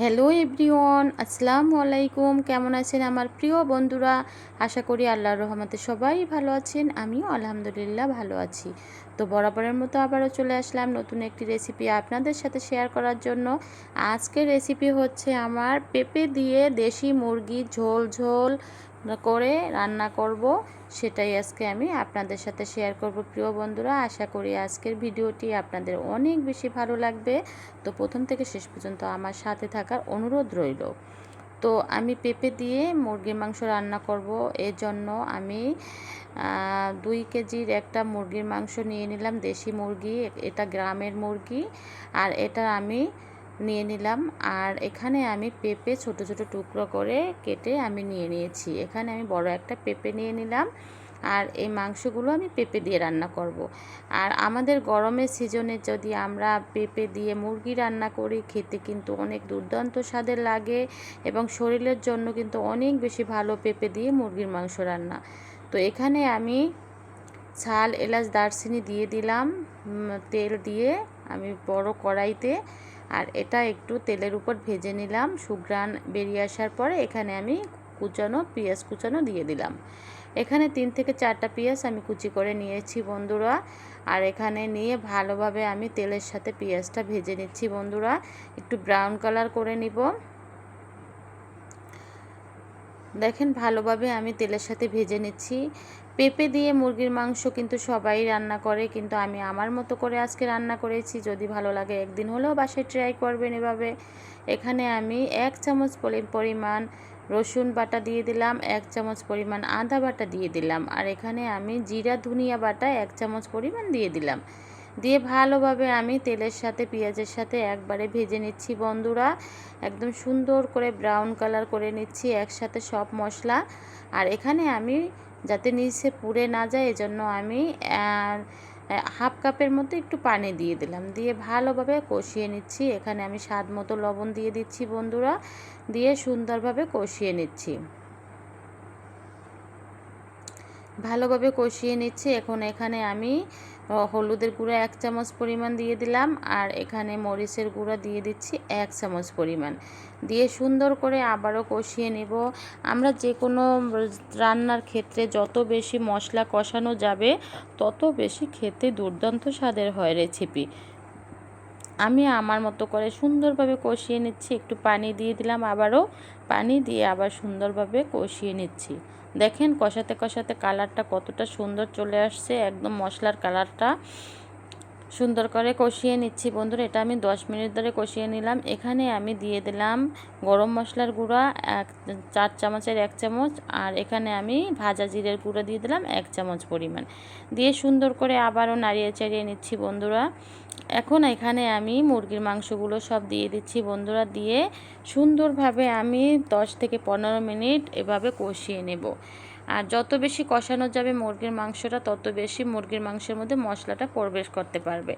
Hello everyone, আসসালামু আলাইকুম। কেমন আছেন আমার প্রিয় বন্ধুরা? আশা করি আল্লাহর রহমতে সবাই ভালো আছেন, আমিও আলহামদুলিল্লাহ ভালো আছি। তো বরাবরের মতো আবারও চলে আসলাম নতুন একটি রেসিপি আপনাদের সাথে শেয়ার করার জন্য। আজকের রেসিপি হচ্ছে আমার পেঁপে দিয়ে দেশি মুরগি ঝোল ঝোল করে রান্না করব, সেটাই আজকে আমি আপনাদের সাথে শেয়ার করব। প্রিয় বন্ধুরা, আশা করি আজকের ভিডিওটি আপনাদের অনেক বেশি ভালো লাগবে। তো প্রথম থেকে শেষ পর্যন্ত আমার সাথে থাকার অনুরোধ রইল। তো আমি পেঁপে দিয়ে মুরগির মাংস রান্না করব। এর জন্য আমি দুই কেজির একটা মুরগির মাংস নিয়ে নিলাম, দেশি মুরগি, এটা গ্রামের মুরগি। আর এটা আমি নিয়ে নিলাম। আর এখানে আমি পেঁপে ছোট ছোট টুকরো করে কেটে আমি নিয়ে নিয়েছি। এখানে আমি বড় একটা পেঁপে নিয়ে নিলাম। আর এই মাংসগুলো আমি পেঁপে দিয়ে রান্না করব। আর আমাদের গরমের সিজনে যদি আমরা পেঁপে দিয়ে মুরগি রান্না করি, খেতে কিন্তু অনেক দুর্দান্ত স্বাদের লাগে এবং শরীরের জন্য কিন্তু অনেক বেশি ভালো পেঁপে দিয়ে মুরগির মাংস রান্না। তো এখানে আমি ছাল, এলাচ, দারচিনি দিয়ে দিলাম। তেল দিয়ে আমি বড় কড়াইতে আর এটা একটু তেলের উপর ভেজে নিলাম। সুগ্রান বেরিয়ে আসার পরে এখানে আমি কুচানো, পেঁয়াজ কুচানো দিয়ে দিলাম। এখানে তিন থেকে চারটা পেঁয়াজ আমি কুচি করে নিয়েছি বন্ধুরা। আর এখানে নিয়ে ভালোভাবে আমি তেলের সাথে পেঁয়াজটা ভেজে নিচ্ছি বন্ধুরা। একটু ব্রাউন কালার করে নিব। দেখেন ভালোভাবে আমি তেলের সাথে ভেজে নিচ্ছি। পেঁপে দিয়ে মুরগির মাংস কিন্তু সবাই রান্না করে, কিন্তু আমি আমার মতো করে আজকে রান্না করেছি। যদি ভালো লাগে একদিন হলেও বাসায় ট্রাই করবেন এভাবে। এখানে আমি এক চামচ পরিমাণ রসুন বাটা দিয়ে দিলাম, এক চামচ পরিমাণ আদা বাটা দিয়ে দিলাম। আর এখানে আমি জিরা, ধনিয়া বাটা এক চামচ পরিমাণ দিয়ে দিলাম। দিয়ে ভালোভাবে আমি তেলের সাথে, পেঁয়াজের সাথে একবারে ভেজে নিচ্ছি বন্ধুরা। একদম সুন্দর করে ব্রাউন কালার করে নিচ্ছি, একসাথে সব মশলা। আর এখানে আমি যাতে নিচে পুড়ে না যায়, এজন্য আমি হাফ কাপের মতো একটু পানি দিয়ে দিলাম। দিয়ে ভালোভাবে কষিয়ে নিচ্ছি। এখানে আমি স্বাদ মতো লবণ দিয়ে দিচ্ছি বন্ধুরা। দিয়ে সুন্দরভাবে কষিয়ে নিচ্ছি। ভালোভাবে কষিয়ে নিচ্ছি। এখন এখানে আমি হলুদের গুঁড়া এক চামচ পরিমাণ দিয়ে দিলাম আর এখানে মরিচের গুঁড়া দিয়ে দিচ্ছি এক চামচ পরিমাণ। দিয়ে সুন্দর করে আবারও কষিয়ে নেব। আমরা যে কোনো রান্নার ক্ষেত্রে যত বেশি মশলা কষানো যাবে, তত বেশি খেতে দুর্দান্ত স্বাদের হয় রেসিপি। আমি আমার মতো করে সুন্দরভাবে কষিয়ে নিচ্ছি। একটু পানি দিয়ে দিলাম আবারও। পানি দিয়ে আবার সুন্দরভাবে কষিয়ে নিচ্ছি। দেখেন কষাতে কষাতে কালারটা কতটা সুন্দর চলে আসছে। একদম মশলার কালারটা। সুন্দর করে কষিয়ে নিচ্ছি বন্ধুরা, এটা আমি 10 মিনিট ধরে কষিয়ে নিলাম। এখানে আমি দিয়ে দিলাম গরম মশলার গুঁড়া, এক চার চামচের এক চামচ, আর এখানে আমি ভাজা জিরের গুঁড়ো দিয়ে দিলাম এক চামচ পরিমাণ। দিয়ে সুন্দর করে আবারও নাড়িয়ে চাড়িয়ে নিচ্ছি বন্ধুরা। এখন এখানে আমি মুরগির মাংসগুলো সব দিয়ে দিচ্ছি বন্ধুরা, দিয়ে সুন্দরভাবে আমি 10 থেকে পনেরো মিনিট এভাবে কষিয়ে নেব। আর যত বেশি কষানো যাবে মুরগির মাংসটা, তত বেশি মুরগির মাংসের মধ্যে মশলাটা প্রবেশ করতে পারবে।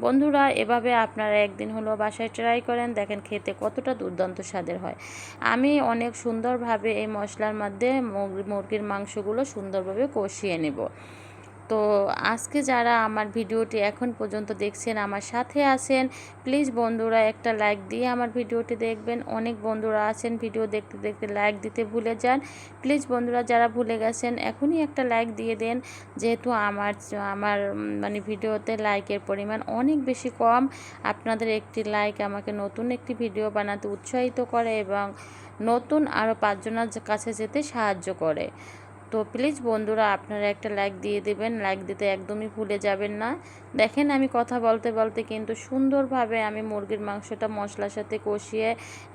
বন্ধুরা, এভাবে আপনারা একদিন হলো বাসায় ট্রাই করেন, দেখেন খেতে কতটা দুর্দান্ত স্বাদের হয়। আমি অনেক সুন্দরভাবে এই মশলার মধ্যে মুরগির মাংসগুলো সুন্দরভাবে কষিয়ে নেব। তো আজকে যারা আমার ভিডিওটি এখন পর্যন্ত দেখছেন, আমার সাথে আছেন প্লিজ বন্ধুরা একটা লাইক দিয়ে আমার ভিডিওটি দেখবেন। অনেক বন্ধুরা আছেন, ভিডিও দেখতে দেখতে লাইক দিতে ভুলে যান। প্লিজ বন্ধুরা যারা ভুলে গেছেন, এখনই একটা লাইক দিয়ে দেন। যেহেতু আমার আমার মানে ভিডিওতে লাইকের পরিমাণ অনেক বেশি কম, আপনাদের একটি লাইক আমাকে নতুন একটি ভিডিও বানাতে উৎসাহিত করে এবং নতুন আরও পাঁচজনের কাছে যেতে সাহায্য করে। তো প্লিজ বন্ধুরা আপনারা একটা লাইক দিয়ে দেবেন। লাইক দিতে একদমই ভুলে যাবেন না। দেখেন আমি কথা বলতে বলতে কিন্তু সুন্দরভাবে আমি মুরগির মাংসটা মশলার সাথে কষিয়ে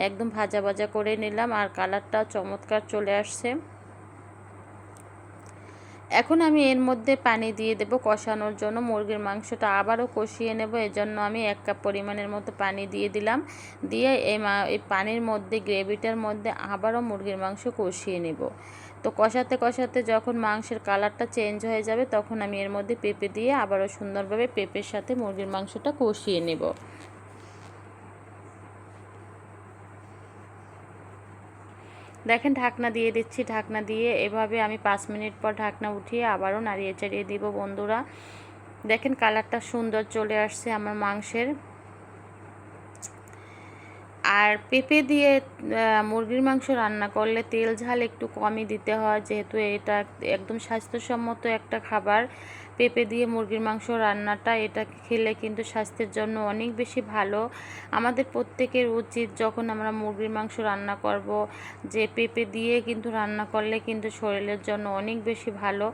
একদম ভাজা ভাজা করে নিলাম আর কালারটা চমৎকার চলে আসছে। এখন আমি এর মধ্যে পানি দিয়ে দেব কষানোর জন্য। মুরগির মাংসটা আবারও কষিয়ে নেব। এজন্য আমি এক কাপ পরিমাণের মতো পানি দিয়ে দিলাম। দিয়ে এই পানির মধ্যে গ্রেভিটার মধ্যে আবারও মুরগির মাংস কষিয়ে নেব। তো কষাতে কষাতে যখন মাংসের কালারটা চেঞ্জ হয়ে যাবে, তখন আমি এর মধ্যে পেঁপে দিয়ে আবারও সুন্দরভাবে পেঁপের সাথে মুরগির মাংসটা কষিয়ে নেব। দেখেন ঢাকনা দিয়ে দিচ্ছি, ঢাকনা দিয়ে এভাবে আমি পাঁচ মিনিট পর ঢাকনা উঠিয়ে আবারও নাড়িয়ে চাড়িয়ে দিব বন্ধুরা। দেখেন কালারটা সুন্দর চলে আসছে আমার মাংসের। আর পেঁপে দিয়ে মুরগির মাংস রান্না করলে তেল ঝাল একটু কমই দিতে হয়। যেহেতু এটা একদম স্বাস্থ্যসম্মত একটা খাবার, পেঁপে দিয়ে মুরগির মাংস রান্নাটা এটা খেলে কিন্তু স্বাস্থ্যের জন্য অনেক বেশি ভালো। আমাদের প্রত্যেকের উচিত যখন আমরা মুরগির মাংস রান্না করব, যে পেঁপে দিয়ে কিন্তু রান্না করলে কিন্তু শরীরের জন্য অনেক বেশি ভালো।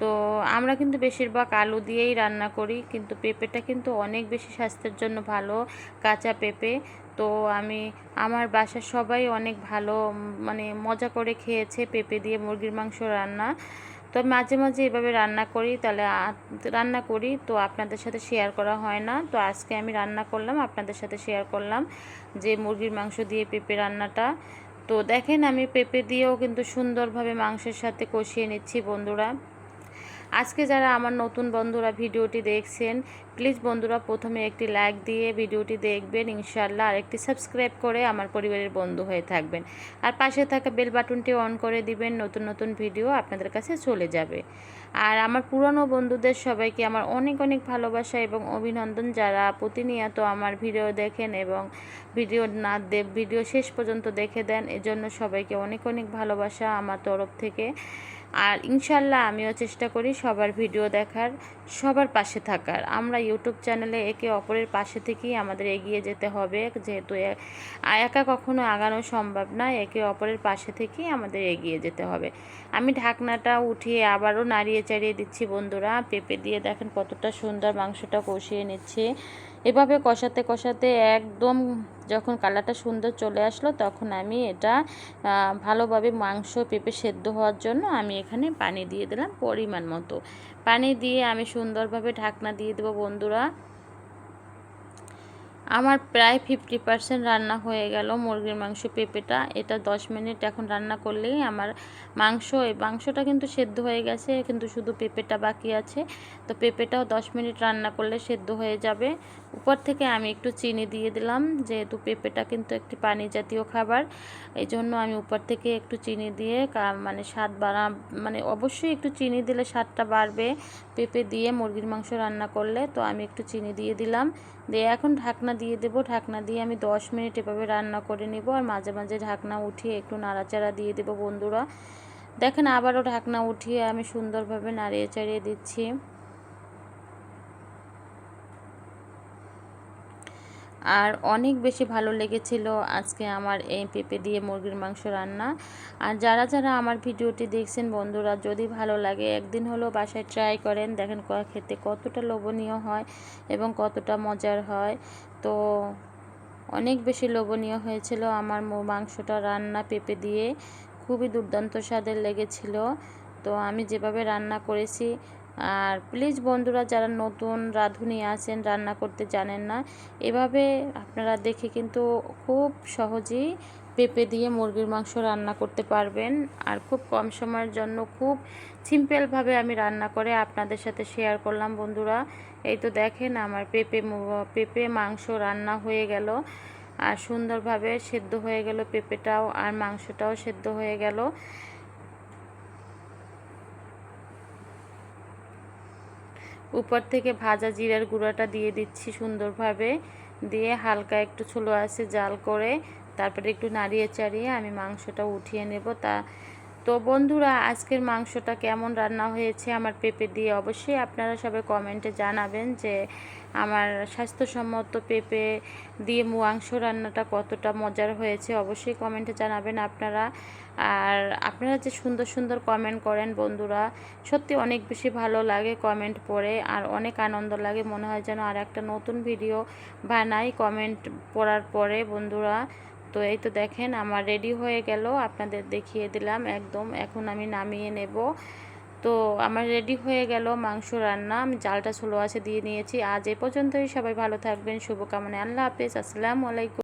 তো আমরা কিন্তু বেশিরভাগ আলু দিয়েই রান্না করি, কিন্তু পেঁপেটা কিন্তু অনেক বেশি স্বাস্থ্যের জন্য ভালো, কাঁচা পেঁপে। তো আমি, আমার বাসার সবাই অনেক ভালো মানে মজা করে খেয়েছে পেঁপে দিয়ে মুরগির মাংস রান্না। তো মাঝে মাঝে এভাবে রান্না করি, তাহলে রান্না করি, তো আপনাদের সাথে শেয়ার করা হয় না। তো আজকে আমি রান্না করলাম, আপনাদের সাথে শেয়ার করলাম যে মুরগির মাংস দিয়ে পেঁপে রান্নাটা। তো দেখেন আমি পেঁপে দিয়েও কিন্তু সুন্দরভাবে মাংসের সাথে কষিয়ে নিচ্ছি বন্ধুরা। আজকে যারা আমার নতুন বন্ধুরা ভিডিওটি দেখছেন প্লিজ বন্ধুরা প্রথমে একটি লাইক দিয়ে ভিডিওটি দেখবেন ইনশাল্লাহ আর একটি সাবস্ক্রাইব করে আমার পরিবারের বন্ধু হয়ে থাকবেন। আর পাশে থাকা বেল বাটনটি অন করে দিবেন, নতুন নতুন ভিডিও আপনাদের কাছে চলে যাবে। আর আমার পুরনো বন্ধুদের সবাইকে আমার অনেক অনেক ভালোবাসা এবং অভিনন্দন যারা প্রতিনিয়ত আমার ভিডিও দেখেন এবং ভিডিও না দে, ভিডিও শেষ পর্যন্ত দেখে দেন, এজন্য সবাইকে অনেক অনেক ভালোবাসা আমার তরফ থেকে। আর ইনশাল্লাহ আমিও চেষ্টা করি সবার ভিডিও দেখার, সবার পাশে থাকার। আমরা ইউটিউব চ্যানেলে একে অপরের পাশে থেকেই আমাদের এগিয়ে যেতে হবে, যেহেতু একা কখনো আগানো সম্ভব না, একে অপরের পাশে থেকেই আমাদের এগিয়ে যেতে হবে। আমি ঢাকনাটা উঠিয়ে আবারও নাড়িয়ে চাড়িয়ে দিচ্ছি বন্ধুরা। পেঁপে দিয়ে দেখেন কতটা সুন্দর মাংসটা কষিয়ে নিচ্ছে। এভাবে কষাতে কষাতে একদম যখন কালারটা সুন্দর চলে আসলো, তখন আমি এটা ভালোভাবে মাংস পেঁপে সেদ্ধ হওয়ার জন্য আমি এখানে পানি দিয়ে দিলাম পরিমাণ মতো। পানি দিয়ে আমি সুন্দরভাবে ঢাকনা দিয়ে দেবো বন্ধুরা। আমার প্রায় ফিফটি পার্সেন্ট রান্না হয়ে গেল মুরগির মাংস পেঁপেটা। এটা দশ মিনিট এখন রান্না করলেই আমার মাংস, এই মাংসটা কিন্তু সেদ্ধ হয়ে গেছে, কিন্তু শুধু পেঁপেটা বাকি আছে। তো পেঁপেটাও দশ মিনিট রান্না করলে সেদ্ধ হয়ে যাবে। উপর থেকে আমি একটু চিনি দিয়ে দিলাম, যেহেতু পেঁপেটা কিন্তু একটি পানি জাতীয় খাবার এই জন্য আমি উপর থেকে একটু চিনি দিয়ে মানে স্বাদ বাড়া মানে অবশ্যই একটু চিনি দিলে স্বাদটা বাড়বে পেঁপে দিয়ে মুরগির মাংস রান্না করলে। তো আমি একটু চিনি দিয়ে দিলাম। দিয়ে এখন ঢাকনা দিয়ে দেবো, ঢাকনা দিয়ে আমি দশ মিনিট এভাবে রান্না করে নেব আর মাঝে মাঝে ঢাকনা উঠিয়ে একটু নাড়াচাড়া দিয়ে দেবো বন্ধুরা। দেখেন আবারও ঢাকনা উঠিয়ে আমি সুন্দরভাবে নাড়িয়ে চাড়িয়ে দিচ্ছি। আর অনেক বেশি ভালো লেগেছিল আজকে আমার এই পেঁপে দিয়ে মুরগির মাংস রান্না। আর যারা যারা আমার ভিডিওটি দেখছেন বন্ধুরা, যদি ভালো লাগে একদিন হলো বাসায় ট্রাই করেন। দেখেন খেতে কতটা লোভনীয় হয় এবং কতটা মজার হয়। তো অনেক বেশি লোভনীয় হয়েছিল আমার মাংসটা রান্না পেঁপে দিয়ে। খুবই দুর্দান্ত স্বাদের লেগেছিল। তো আমি যেভাবে রান্না করেছি, আর প্লিজ বন্ধুরা যারা নতুন রাঁধুনি আছেন, রান্না করতে জানেন না, এভাবে আপনারা দেখে কিন্তু খুব সহজেই পেঁপে দিয়ে মুরগির মাংস রান্না করতে পারবেন। আর খুব কম সময়ের জন্য খুব সিম্পলভাবে আমি রান্না করে আপনাদের সাথে শেয়ার করলাম বন্ধুরা। এই তো দেখেন আমার পেঁপে পেঁপে মাংস রান্না হয়ে গেল। আর সুন্দরভাবে সেদ্ধ হয়ে গেল পেঁপেটাও আর মাংসটাও সেদ্ধ হয়ে গেল। উপর থেকে ভাজা জিরার গুঁড়াটা দিয়ে দিচ্ছি সুন্দরভাবে। দিয়ে হালকা একটু ছোলো আছে জাল করে তারপরে একটু নাড়িয়ে চাড়িয়ে আমি মাংসটা উঠিয়ে নেব। তা, তো বন্ধুরা, আজকের মাংসটা কেমন রান্না হয়েছে আমার পেঁপে দিয়ে অবশ্যই আপনারা সবাই কমেন্টে জানাবেন যে আমার স্বাস্থ্যসম্মত পেঁপে দিয়ে মাংস রান্নাটা কতটা মজার হয়েছে। অবশ্যই কমেন্টে জানাবেন আপনারা। আর আপনারা যে সুন্দর সুন্দর কমেন্ট করেন বন্ধুরা, সত্যি অনেক বেশি ভালো লাগে কমেন্ট পড়ে আর অনেক আনন্দ লাগে। মনে হয় যেন আর একটা নতুন ভিডিও বানাই কমেন্ট পড়ার পরে বন্ধুরা। তো এই তো দেখেন, আমার রেডি হয়ে গেল, আপনাদের দেখিয়ে দিলাম একদম। এখন আমি নামিয়ে নেব। তো আমার রেডি হয়ে গেল মাংস রান্না। আমি জালটা ছোলো আছে দিয়ে নিয়েছি। আজ এ পর্যন্তই। সবাই ভালো থাকবেন। শুভকামনা। আল্লাহ হাফেজ। আসসালামু আলাইকুম।